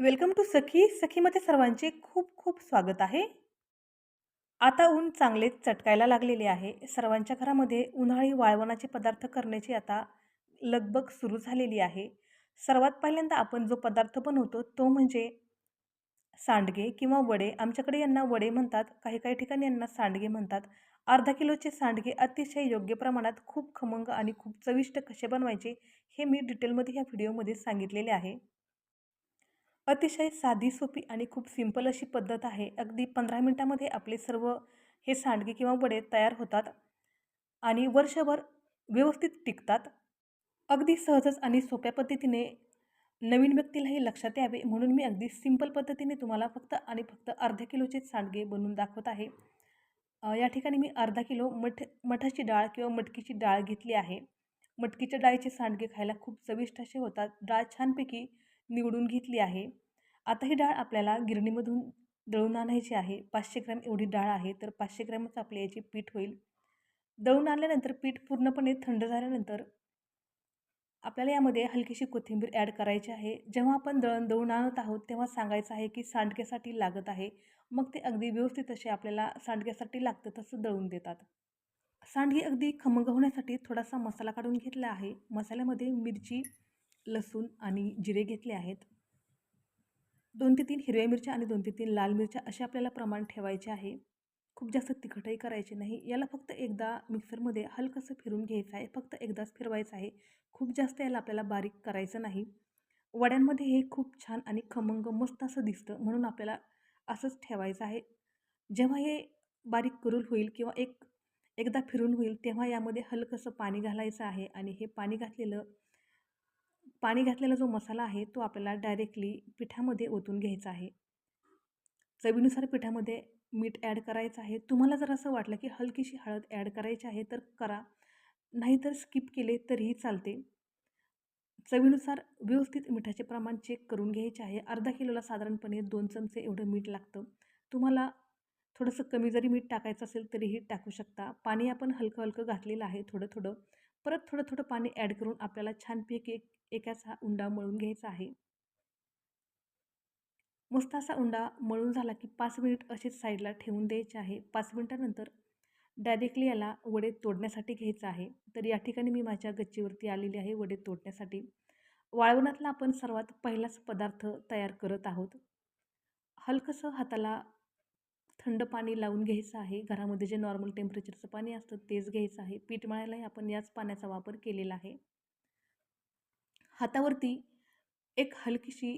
Welcome to सखी. सखीमध्ये सर्वांचे खूप खूप स्वागत आहे. आता ऊन चांगलेच चटकायला लागलेले आहे. सर्वांच्या घरामध्ये उन्हाळी वाळवणाचे पदार्थ करण्याची आता लगबग सुरू झालेली आहे. सर्वात पहिल्यांदा आपण जो पदार्थ बनवतो तो म्हणजे सांडगे किंवा वडे. आमच्याकडे यांना वडे म्हणतात. काही काही ठिकाणी यांना सांडगे म्हणतात. अर्धा किलोचे सांडगे अतिशय योग्य प्रमाणात खूप खमंग आणि खूप चविष्ट कसे बनवायचे हे मी डिटेलमध्ये ह्या व्हिडिओमध्ये सांगितलेले आहे. अतिशय साधी सोपी आणि खूप सिंपल अशी पद्धत आहे. अगदी पंधरा मिनटामध्ये आपले सर्व हे सांडगे किंवा वडे तयार होतात आणि वर्षभर व्यवस्थित टिकतात. अगदी सहजच आणि सोप्या पद्धतीने नवीन व्यक्तीलाही लक्षात यावे म्हणून मी अगदी सिंपल पद्धतीने तुम्हाला फक्त आणि फक्त अर्ध्या किलोचे सांडगे बनवून दाखवत आहे. या ठिकाणी मी अर्धा किलो मठ मठाची डाळ किंवा मटकीची डाळ घेतली आहे. मटकीच्या डाळीचे सांडगे खायला खूप चविष्ट असे होतात. डाळ छानपैकी निवडून घेतली आहे. आता ही डाळ आपल्याला गिरणीमधून दळून आणायची आहे. पाचशे ग्रॅम एवढी डाळ आहे तर पाचशे ग्रॅमच आपल्या याची पीठ होईल. दळून आणल्यानंतर पीठ पूर्णपणे थंड झाल्यानंतर आपल्याला यामध्ये हलकीशी कोथिंबीर ॲड करायची आहे. जेव्हा आपण दळण दळून आणत आहोत तेव्हा सांगायचं आहे की सांडक्यासाठी लागत आहे. मग ते अगदी व्यवस्थित असे आपल्याला सांडक्यासाठी लागतं तसं दळून देतात. सांडगी अगदी खमंग होण्यासाठी थोडासा मसाला काढून घेतला आहे. मसाल्यामध्ये मिरची लसूण आणि जिरे घेतले आहेत. दोन ते तीन हिरव्या मिरच्या आणि दोन ते तीन लाल मिरच्या असे आपल्याला प्रमाण ठेवायचे आहे. खूप जास्त तिखटही करायचे नाही. याला फक्त एकदा मिक्सरमध्ये हलकंसं फिरून घ्यायचं आहे. फक्त एकदाच फिरवायचं आहे. खूप जास्त याला आपल्याला बारीक करायचं नाही. वड्यांमध्ये हे खूप छान आणि खमंग मस्त असं दिसतं म्हणून आपल्याला असंच ठेवायचं आहे. जेव्हा हे बारीक करून होईल किंवा एक एकदा फिरून होईल तेव्हा यामध्ये हलकंसं पाणी घालायचं आहे आणि हे पाणी घातलेलं पाणी घातलेला जो मसाला आहे तो आपल्याला डायरेक्टली पिठामध्ये ओतून घ्यायचा आहे. चवीनुसार पिठामध्ये मीठ ॲड करायचं आहे. तुम्हाला जर असं वाटलं की हलकीशी हळद ॲड करायची आहे तर करा. नाहीतर स्किप केले तरीही चालते. चवीनुसार व्यवस्थित मिठाचे प्रमाण चेक करून घ्यायचे आहे. अर्धा किलोला साधारणपणे दोन चमचे एवढं मीठ लागतं. तुम्हाला थोडंसं कमी जरी मीठ टाकायचं असेल तरीही टाकू शकता. पाणी आपण हलकं हलकं घातलेलं आहे थोडं थोडं परत थोडं थोडं पाणी ॲड करून आपल्याला छानपैकी एक एकाच हा उंडा मळून घ्यायचा आहे. मस्त असा उंडा मळून झाला की पाच मिनिट असेच साईडला ठेवून द्यायचे आहे. पाच मिनटानंतर डायरेक्टली याला वडे तोडण्यासाठी घ्यायचं आहे. तर या ठिकाणी मी माझ्या गच्चीवरती आलेली आहे वडे तोडण्यासाठी. वाळवणातला आपण सर्वात पहिलाच पदार्थ तयार करत आहोत. हलकंसं हाताला थंड पाणी लावून घ्यायचं आहे. घरामध्ये जे नॉर्मल टेम्परेचरचं पाणी असतं तेच घ्यायचं आहे. पीठ मळायलाही आपण याच पाण्याचा वापर केलेला आहे. हातावरती एक हलकीशी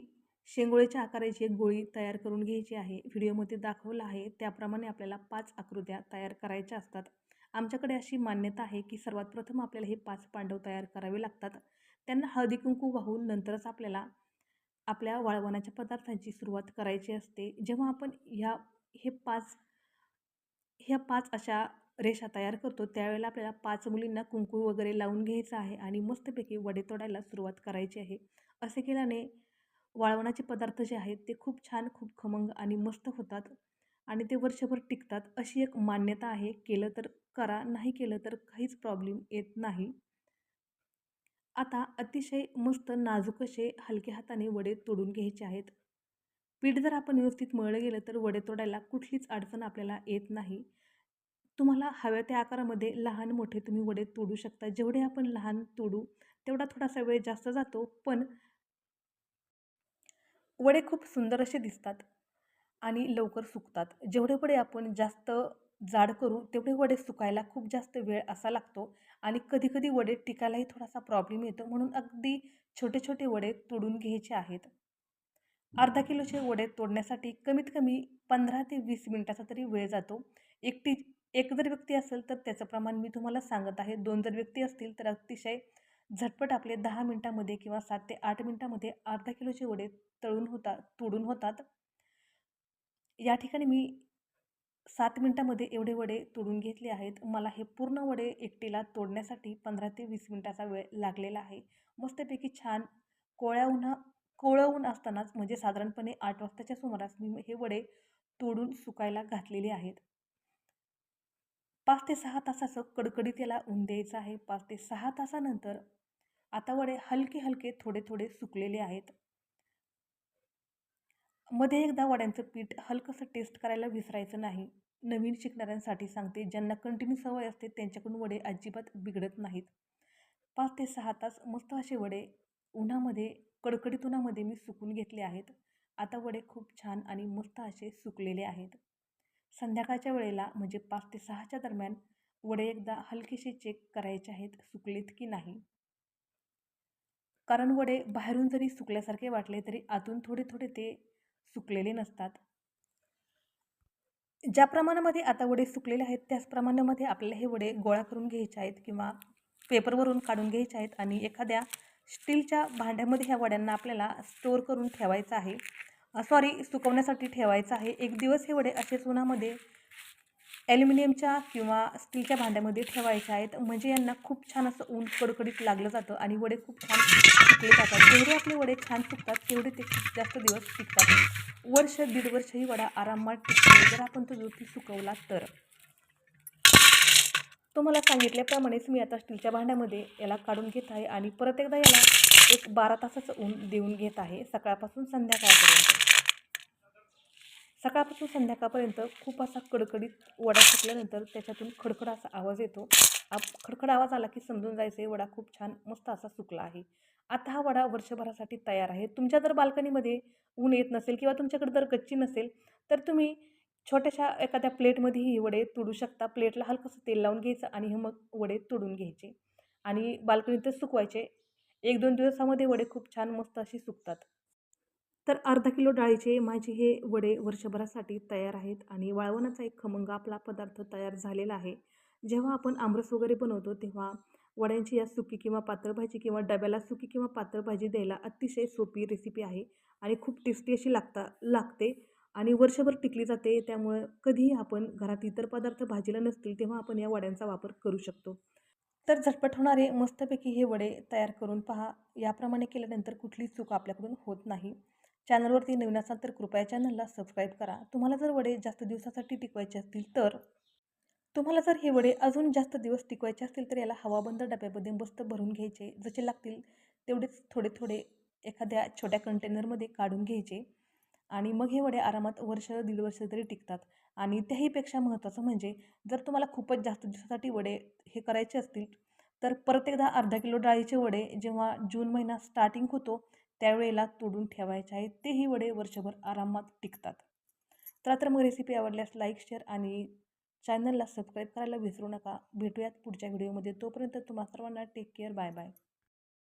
शेंगोळीच्या आकाराची एक गोळी तयार करून घ्यायची आहे. व्हिडिओमध्ये दाखवलं आहे. त्याप्रमाणे आपल्याला पाच आकृत्या तयार करायच्या असतात. आमच्याकडे अशी मान्यता आहे की सर्वात प्रथम आपल्याला हे पाच पांडव तयार करावे लागतात. त्यांना हळदी कुंकू वाहून नंतरच आपल्याला आपल्या वाळवणाच्या पदार्थांची सुरुवात करायची असते. जेव्हा आपण ह्या हे पाच ह्या पाच अशा रेषा तयार करतो त्यावेळेला आपल्याला पाच मुलींना कुंकू वगैरे लावून घ्यायचं आहे आणि मस्तपैकी वडे तोडायला सुरुवात करायची आहे. असे केल्याने वाळवणाचे पदार्थ जे आहेत ते खूप छान खूप खमंग आणि मस्त होतात आणि ते वर्षभर टिकतात अशी एक मान्यता आहे. केलं तर करा नाही केलं तर काहीच प्रॉब्लेम येत नाही. आता अतिशय मस्त नाजूक असे हलक्या हाताने वडे तोडून घ्यायचे आहेत. पीठ जर आपण व्यवस्थित मळलं गेलं तर वडे तोडायला कुठलीच अडचण आपल्याला येत नाही. तुम्हाला हव्या त्या आकारामध्ये लहान मोठे तुम्ही वडे तोडू शकता. जेवढे आपण लहान तोडू तेवढा थोडासा वेळ जास्त जातो. पण वडे खूप सुंदर असे दिसतात आणि लवकर सुकतात. जेवढे वडे आपण जास्त जाड करू तेवढे वडे सुकायला खूप जास्त वेळ असा लागतो आणि कधीकधी वडे टिकायलाही थोडासा प्रॉब्लेम येतो. म्हणून अगदी छोटे छोटे वडे तोडून घ्यायचे आहेत. अर्धा किलोचे वडे तोडण्यासाठी कमीत कमी पंधरा ते वीस मिनटाचा तरी वेळ जातो. एकटी एक जर व्यक्ती असेल तर त्याचं प्रमाण मी तुम्हाला सांगत आहे. दोन जर व्यक्ती असतील तर अतिशय झटपट आपले दहा मिनटामध्ये किंवा सात ते आठ मिनटामध्ये अर्धा किलोचे वडे तळून होतात तोडून होतात. या ठिकाणी मी सात मिनटामध्ये एवढे वडे तोडून घेतले आहेत. मला हे पूर्ण वडे एकटीला तोडण्यासाठी पंधरा ते वीस मिनटाचा वेळ लागलेला आहे. मस्तपैकी छान कोळ्या उन्हा कोवळं ऊन असतानाच म्हणजे साधारणपणे आठ वाजताच्या सुमारास मी हे वडे तोडून सुकायला घातलेले आहेत. पाच ते सहा तासाचं कडकडीत याला ऊन द्यायचं आहे. पाच ते सहा तासानंतर आता वडे हलके हलके थोडे थोडे सुकलेले आहेत. मध्ये एकदा वड्यांचं पीठ हलकंसं टेस्ट करायला विसरायचं नाही. नवीन शिकणाऱ्यांसाठी सांगते ज्यांना कंटिन्यू सवय असते त्यांच्याकडून वडे अजिबात बिघडत नाहीत. पाच ते सहा तास मस्त असे वडे उन्हामध्ये कडकडीत उन्हामध्ये मी सुकून घेतले आहेत. आता वडे खूप छान आणि मस्त असे सुकलेले आहेत. संध्याकाळच्या वेळेला म्हणजे पाच ते सहाच्या दरम्यान वडे एकदा हलकेसे चेक करायचे आहेत सुकलेत की नाही. कारण वडे बाहेरून जरी सुकल्यासारखे वाटले तरी आतून थोडे थोडे ते सुकलेले नसतात. ज्या प्रमाणामध्ये आता वडे सुकलेले आहेत त्याच प्रमाणामध्ये आपल्याला हे वडे गोळा करून घ्यायचे आहेत किंवा पेपरवरून काढून घ्यायचे आहेत आणि एखाद्या स्टीलच्या भांड्यामध्ये ह्या वड्यांना आपल्याला स्टोअर करून ठेवायचं आहे. सॉरी सुकवण्यासाठी ठेवायचं आहे. एक दिवस हे वडे असेच उन्हामध्ये ॲल्युमिनियमच्या किंवा स्टीलच्या भांड्यामध्ये ठेवायचे आहेत. म्हणजे यांना खूप छान असं ऊन कडकडीत लागलं जातं आणि वडे खूप छान सुकले जातात. जेवढे आपले वडे छान सुकतात तेवढे ते जास्त दिवस टिकतात. वर्ष दीड वर्षही वडा आरामात टिकतो जर आपण तो जोती सुकवला तर. तो मला सांगितल्याप्रमाणेच मी आता स्टीलच्या भांड्यामध्ये याला काढून घेत आहे आणि परत एकदा याला एक बारा तासाचं ऊन देऊन घेत आहे. सकाळपासून संध्याकाळपर्यंत. सकाळपासून संध्याकाळपर्यंत खूप असा कडकडीत वडा सुकल्यानंतर त्याच्यातून खडखड असा आवाज येतो. आप खडखड आवाज आला की समजून जायचं वडा खूप छान मस्त असा सुकला आहे. आता हा वडा वर्षभरासाठी तयार आहे. तुमच्या जर बाल्कनीमध्ये ऊन येत नसेल किंवा तुमच्याकडे जर गच्ची नसेल तर तुम्ही छोट्याशा एखाद्या प्लेटमध्येही वडे तुडू शकता. प्लेटला हलकंसं तेल लावून घ्यायचं आणि हे मग वडे तुडून घ्यायचे. आणि बाल्कनीतच सुकवायचे. एक दोन दिवसामध्ये वडे खूप छान मस्त अशी सुकतात. तर अर्धा किलो डाळीचे माझे हे वडे वर्षभरासाठी तयार आहेत आणि वाळवणाचा एक खमंग आपला पदार्थ तयार झालेला आहे. जेव्हा आपण आमरस वगैरे बनवतो तेव्हा वड्यांची या सुकी किंवा पातळ भाजी किंवा डब्याला सुकी किंवा पातळ भाजी द्यायला अतिशय सोपी रेसिपी आहे आणि खूप टेस्टी अशी लागता लागते आणि वर्षभर टिकली जाते. त्यामुळं कधीही आपण घरात इतर पदार्थ भाजीला नसतील तेव्हा आपण या वड्यांचा वापर करू शकतो. तर झटपट होणारे मस्तपैकी हे वडे तयार करून पहा. याप्रमाणे केल्यानंतर कुठलीच चूक आपल्याकडून होत नाही. चॅनलवरती नवीन असाल तर कृपया चॅनलला सबस्क्राईब करा. तुम्हाला जर वडे जास्त दिवसासाठी टिकवायचे असतील तर तुम्हाला जर हे वडे अजून जास्त दिवस टिकवायचे असतील तर याला हवाबंद डब्यामध्ये मस्त भरून घ्यायचे. जसे लागतील तेवढेच थोडे थोडे एखाद्या छोट्या कंटेनरमध्ये काढून घ्यायचे. आणि मग हे वडे आरामात वर्ष दीड वर्ष तरी टिकतात. आणि त्याहीपेक्षा महत्त्वाचं म्हणजे जर तुम्हाला खूपच जास्त दिवसासाठी वडे हे करायचे असतील तर परत एकदा अर्धा किलो डाळीचे वडे जेव्हा जून महिना स्टार्टिंग होतो त्यावेळेला तोडून ठेवायचे आहेत. तेही वडे वर्षभर आरामात टिकतात. तर तर मग रेसिपी आवडल्यास लाईक शेअर आणि चॅनलला सबस्क्राईब करायला विसरू नका. भेटूयात पुढच्या व्हिडिओमध्ये तोपर्यंत तुम्हा सर्वांना टेक केअर बाय बाय